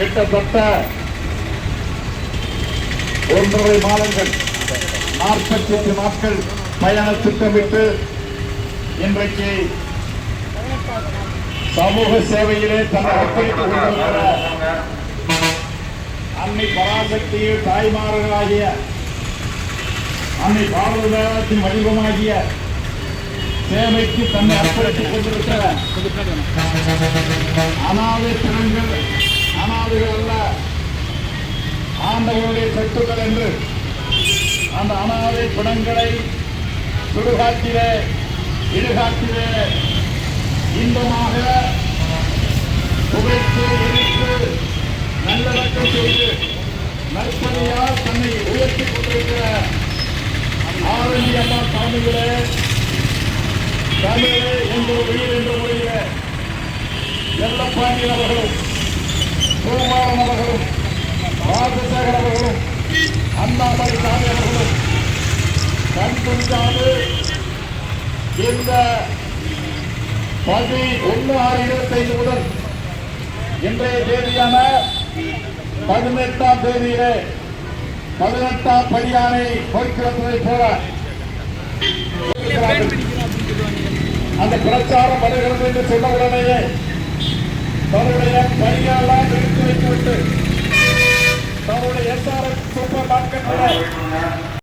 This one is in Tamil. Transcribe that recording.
கிட்டத்தட்ட ஒன்றரை மாதங்கள் நாற்பத்தி எட்டு நாட்கள் பயண திட்டமிட்டு இன்றைக்கு சமூக சேவையிலே தன்னை அர்ப்பணித்துக் கொண்டிருக்கிற அன்னை பராசக்தியில் தாய்மார்களாகிய அன்னை பாரதத்தின் வடிவமாகிய சேவைக்கு தன்னை அர்ப்பணித்துக் கொண்டிருக்கிற அனாதை திறன்கள் ஆண்டவருடைய சொத்துக்கள் என்று அந்த அனாதை குணங்களை சுடுகாட்டில இடுகாட்டிலே இன்பமாக புகைத்து எரித்து நல்லடக்கம் செய்து நற்பணியால் தன்னை உயர்த்தி கொண்டிருக்கிற ஆரண்ய அம்மா சாமிகளே தமிழே எங்கள் உயிர் என்ற முறையிலே எல்லப்பாண்டியன் அவர்களும் சோமாரன் அவர்களும் ராஜசேகர் அவர்களும் அண்ணாமலை சாமி அவர்களும் கண் இந்த பதி ஒன்று ஆறு இருபத்தைந்து முதல் இன்றைய தேதியான பதினெட்டாம் தேதியிலே பதினெட்டாம் படியானை போய்க்கிறதை போல அந்த பிரச்சாரம் வருகிறது என்று சொன்ன உடனேயே தன்னுடைய பணியெல்லாம் நிறுத்தி வைத்துவிட்டு தன்னுடைய எஸ்ஆர்எஸ் சூப்பர் மார்க்கெட்டில்